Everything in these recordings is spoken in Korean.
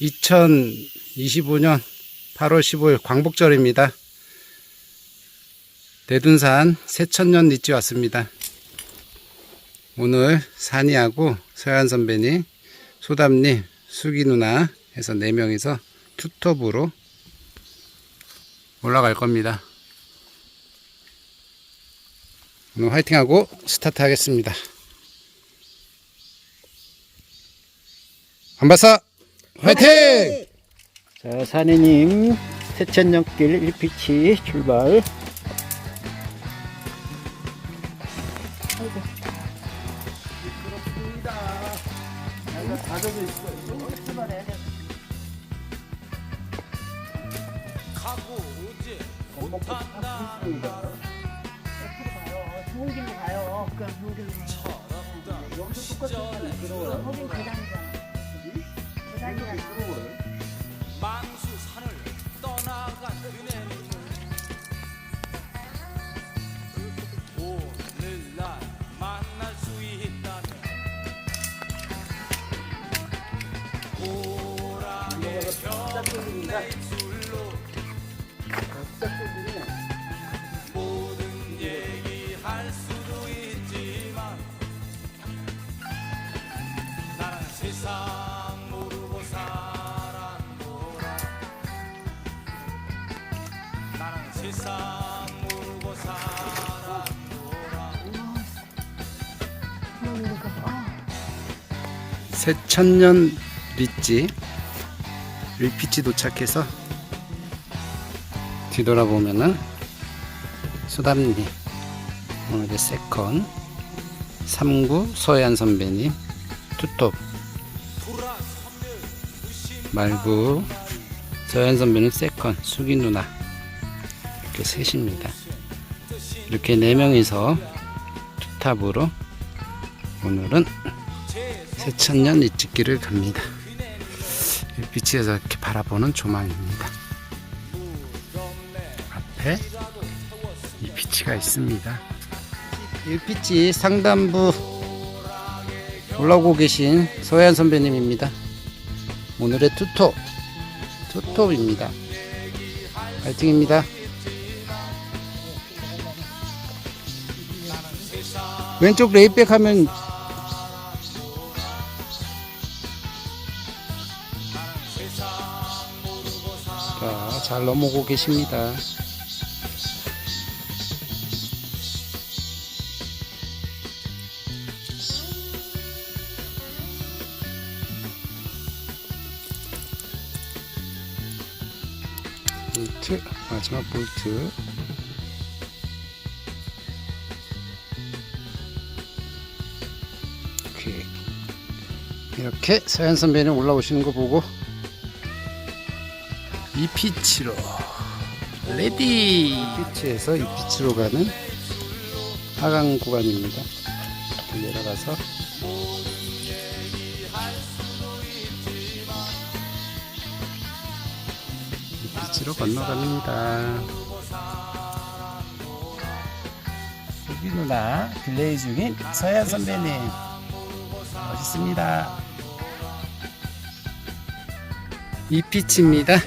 2025년 8월 15일 광복절입니다. 대둔산 새천년 리지 왔습니다. 오늘 산이하고 서현 선배님, 소담님, 수기 누나 해서 4명이서 투톱으로 올라갈 겁니다. 오늘 화이팅하고 스타트 하겠습니다. 안바사 화이팅! 자, 사내님, 세천역길 1피치 출발. 좋은 길로 가요. 그냥 좋은 길로 가요. 여기서 똑같은 길로 거긴 계단이잖아. 망수산을 떠나간 그네는 오늘날 만날 수 있다면 고랑의 경내 새천년 리지 일피치 도착해서 뒤돌아보면은 수담님 오늘의 세컨 3구 소혜안 선배님 투톱 말구 서현 선배님 세컨 수기 누나 이렇게 셋입니다. 이렇게 네 명이서 투탑으로 오늘은 새천년 일찍길을 갑니다. 빛에서 이렇게 바라보는 조망입니다. 앞에 이 비치가 있습니다. 일피치 상단부 올라오고 계신 소연 선배님입니다. 오늘의 투톱, 투톱입니다. 파이팅입니다. 왼쪽 레이백 하면 잘 넘어오고 계십니다. 볼트, 마지막 볼트. 이렇게 서현 선배님 올라오시는 거 보고 이 피치로 레디 피치에서 이 피치로 가는 하강 구간입니다. 내려가서 이 피치로 건너갑니다. 수비 누나 플레이 중인 서현 선배님 멋있습니다. 이 피치입니다. 이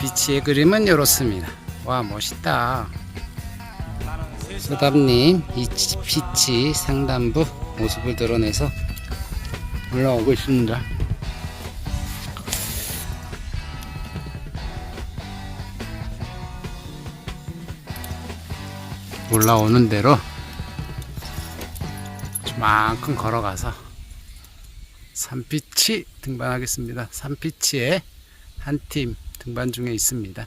피치의 그림은 이렇습니다. 와 멋있다. 소담님 이 피치 상단부 모습을 드러내서 올라오고 있습니다. 올라오는 대로 저만큼 걸어가서 산피치 등반하겠습니다. 산피치에 한 팀 등반 중에 있습니다.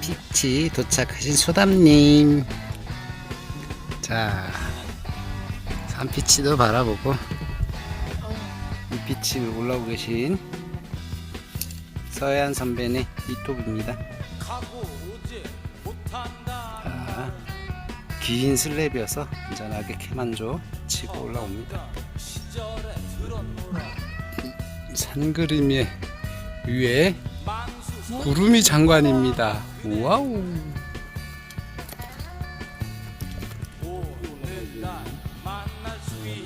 피치 도착하신 소담님. 자, 산피치도 바라보고 이 피치 올라오고 계신 서해안 선배의 이톱입니다. 가고 오지 못한다 자, 긴 슬랩이어서 안전하게 캐만조 치고 올라옵니다. 시절에 들었노라 산 그림의 위에 구름이 장관입니다. 와우.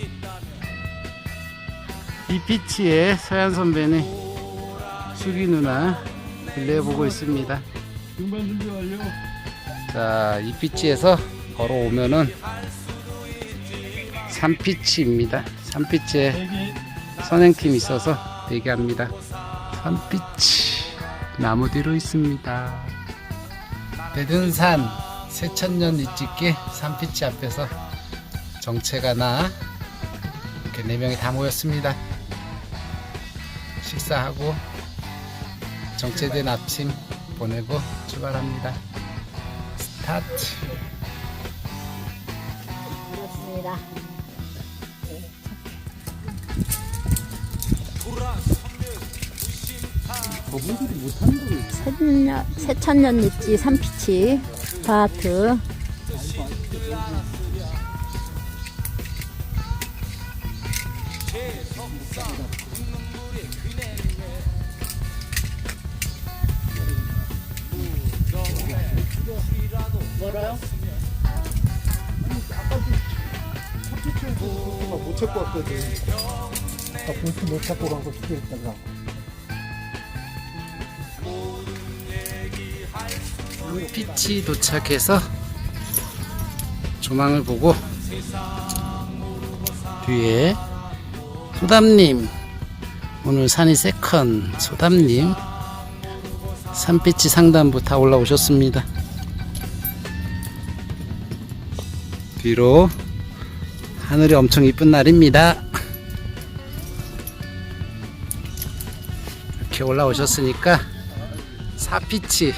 있다면 비피치의 서현 선배님, 수기 누나 빌려보고 있습니다. 자, 이 피치에서 걸어오면은 3피치입니다. 3피치에 대기. 선행팀이 있어서 대기합니다. 3피치 나무 뒤로 있습니다. 대든산 새천년 이집게 3피치 앞에서 정체가 나 이렇게 네 명이 다 모였습니다. 식사하고 정체된 아침 보내고 출발합니다. 스타트. 그렇습니다. 저분들이 못하는 거예요. 새천년, 새천년 있지 삼피치 바트 못 찾고 왔거든. 아, 볼트 못 찾고 간거 수도 있다가. 피치 도착해서 조망을 보고 뒤에 소담님 오늘 산이 세컨 소담님 산피치 상단부 다 올라오셨습니다 뒤로 하늘이 엄청 이쁜 날입니다 이렇게 올라오셨으니까 사피치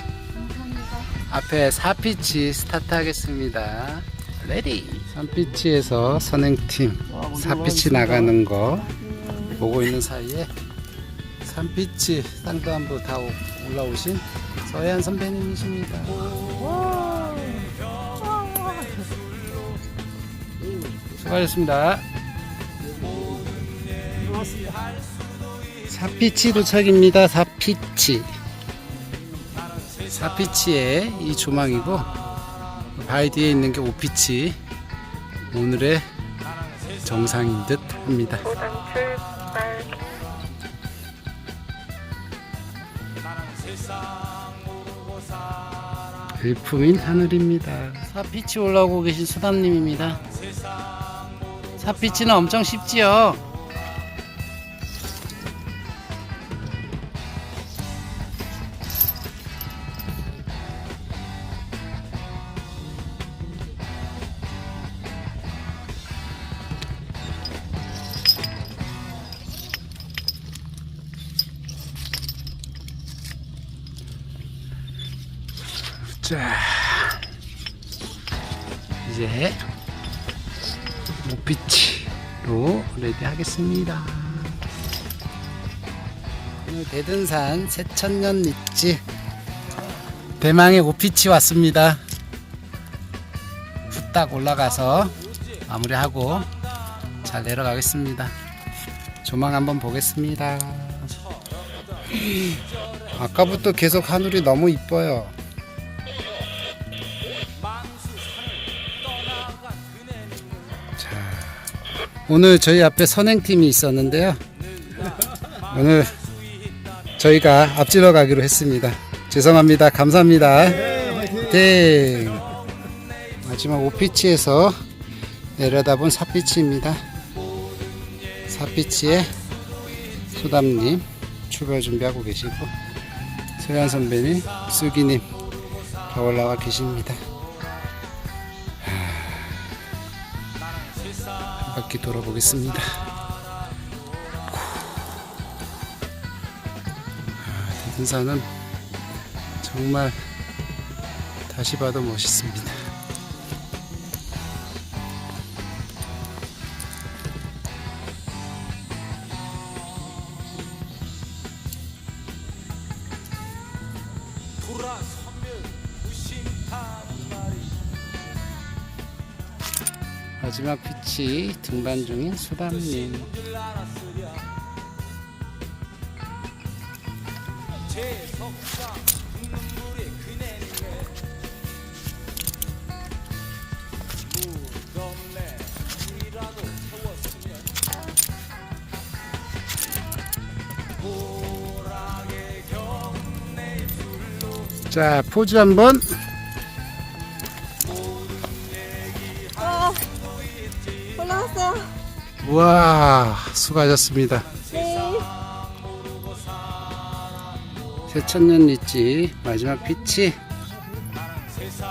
앞에 4피치 스타트 하겠습니다. 레디! 3피치에서 선행팀 4피치 나가는 거 보고 있는 사이에 3피치 쌍도한부 다 오- 올라오신 서해안 선배님이십니다. 수고하셨습니다. 4피치 도착입니다. 4피치. 4피치의 이 조망이고 바위 뒤에 있는 게 5피치 오늘의 정상인 듯 합니다 일품인 하늘입니다 4피치 올라오고 계신 수담님입니다 4피치는 엄청 쉽지요. 자, 이제 목피치로 레디 하겠습니다. 오늘 대든산 새천년 있지 대망의 오피치 왔습니다. 후딱 올라가서 마무리하고 잘 내려가겠습니다. 조망 한번 보겠습니다. 아까부터 계속 하늘이 너무 이뻐요. 오늘 저희 앞에 선행팀이 있었는데요. 오늘 저희가 앞질러 가기로 했습니다. 죄송합니다. 감사합니다. 네. 마지막 5피치에서 내려다본 4피치입니다. 4피치에 소담님 출발 준비하고 계시고 서현 선배님, 수기님 다 올라와 계십니다. 바퀴 돌아보겠습니다. 아, 대둔산은 정말 다시 봐도 멋있습니다. 다시 등반 중인 수담님. 자, 포즈 한번. 와, 수고하셨습니다. 네. 새천년 리치 마지막 빛이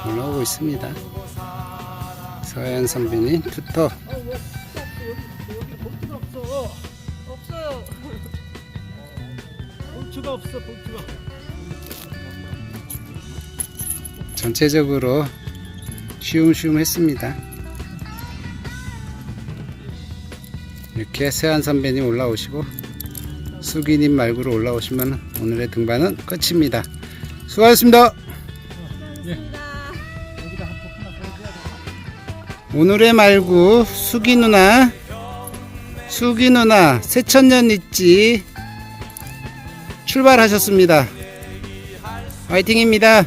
올라오고 있습니다. 서현 선배님 투터. 전체적으로 쉬움쉬움 했습니다. 이렇게 세한 선배님 올라오시고 수기님 말고로 오시면 오늘의 등반은 끝입니다. 수고하셨습니다. 오늘의 말구 수기 누나 수기 누나 새천년 있지 출발하셨습니다. 화이팅입니다.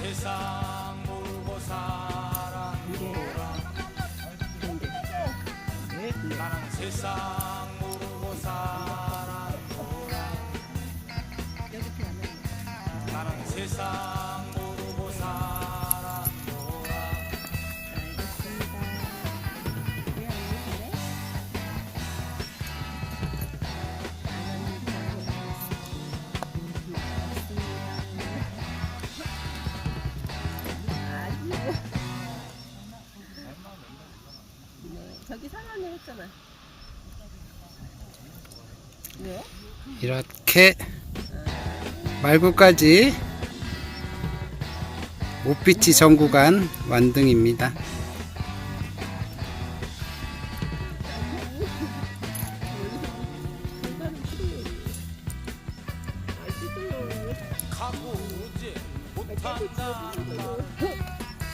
세상 모르고 살아. 나는 세상 이? 이렇게 말구까지 오피치 전 구간 완등입니다.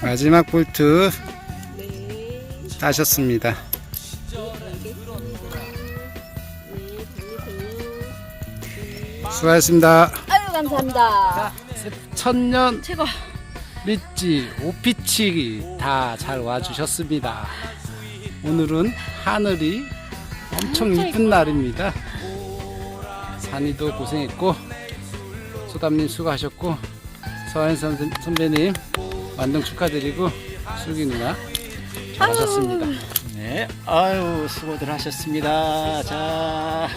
마지막 볼트 네. 따셨습니다. 수고하셨습니다. 아유, 감사합니다. 천년 최고. 리치 오피치 다 잘 와주셨습니다. 오늘은 하늘이 엄청 이쁜 날입니다. 산이도 고생했고 소담님 수고하셨고 선- 선배님 완등 축하드리고 슬기 누나 잘하셨습니다. 네. 아유 수고들 하셨습니다. 자.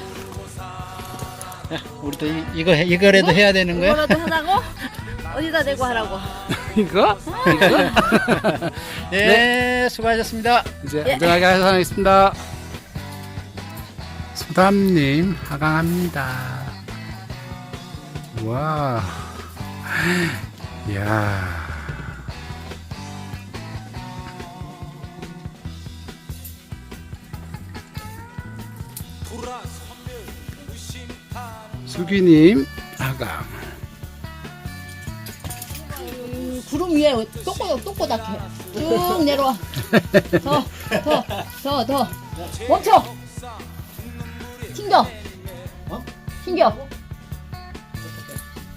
자, 우리도 이, 이거 해- 이거라도 해야 되는 거야? 이거라도 하라고? 어디다 대고 하라고? 이거? 이거? 네, 수고하셨습니다. 이제 안전하게 하겠습니다. 소담님 하강합니다. 와, 이야. 수기님 하강. 음, 구름 위에 똑꼬 똑꼬닥해. 쭉 내려와. 더, 더, 더, 더. 멈춰. 튕겨. 튕겨.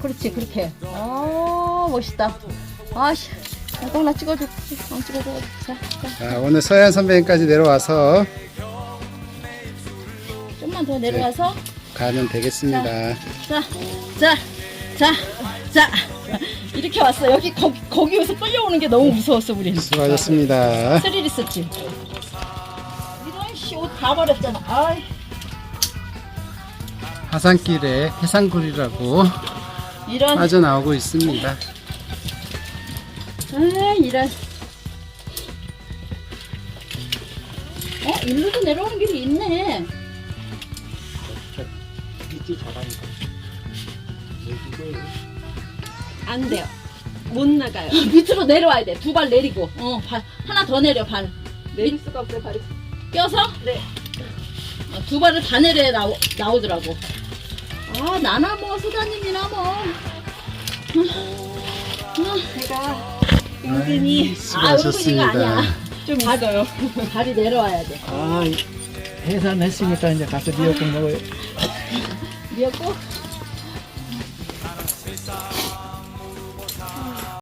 그렇지, 그렇게. 아, 멋있다. 아씨, 똥나 찍어줘. 안 찍어줘. 자, 자, 자, 오늘 서현 선배님까지 내려와서 좀만 더 내려와서. 가면 되겠습니다. 자, 자, 자, 자. 이렇게 왔어. 여기 거기 거기에서 끌려오는 게 너무 무서웠어 우리는. 수고하셨습니다. 스릴 있었지. 이런 씨옷 다 버렸잖아. 아이, 하산길에 해상굴이라고 이런. 빠져나오고 있습니다. 아, 이런. 어, 일로도 내려오는 길이 있네. 안 돼요. 못 나가요. 밑으로 내려와야 돼. 두 발 내리고. 어, 발 하나 더 내려 발. 내릴 수가 없어요, 발이. 껴서? 네. 어, 두 발을 다 내려야 나오, 나오더라고. 아, 나나 뭐, 소다님이나 뭐. 제가 은근히 아, 수고하셨습니다. 은근히가 아니야. 좀 있어요. 발이 내려와야 돼. 아, 해산했으니까 이제 가서 미역국 먹어요. 미역국?